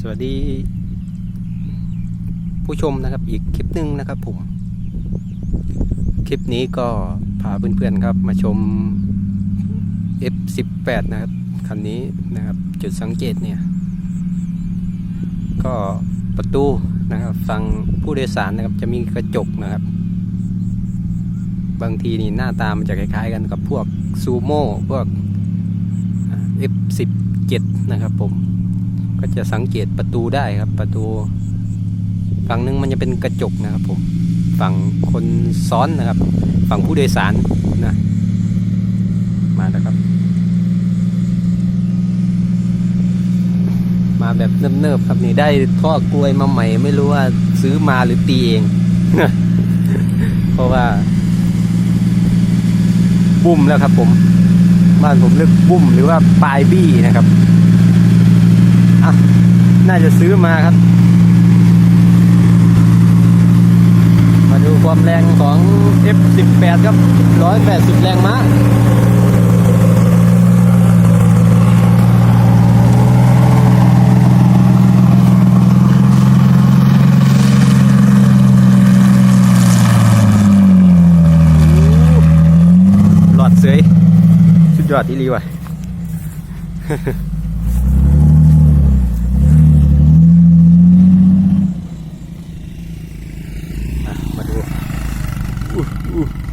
สวัสดี ผู้ชมนะครับอีกคลิปหนึ่งนะครับผม คลิปนี้ก็พาเพื่อนๆครับมาชม F18 นะครับคันนี้นะครับจุดสังเกตเนี่ย ก็ประตูนะครับฝั่งผู้โดยสารนะครับจะมีกระจกนะครับ บางทีนี่หน้าตามันจะคล้ายๆกันกับพวกซูโม่พวก F17 นะครับผม ก็จะสังเกตประตูได้ครับประตู ฝั่งหนึงมันจะเป็นกระจกนะครับผมฝั่งคนซ้อนนะครับ ฝั่งผู้โดยสารนะมาแล้วครับ มาแบบเนิบๆครับนี่ได้ท่อกลวยมาใหม่ ไม่รู้ว่าซื้อมาหรือตีเอง เพราะว่า บุ้มแล้วครับผม บ้านผมเรียกบุ้มหรือว่าปลายบี้นะครับ อะน่าจะซื้อมาครับ มาดูความแรงของ F18 ครับ 180 แรงม้าหลอดเสยสุดยอดที่รีว่ะ Ooh.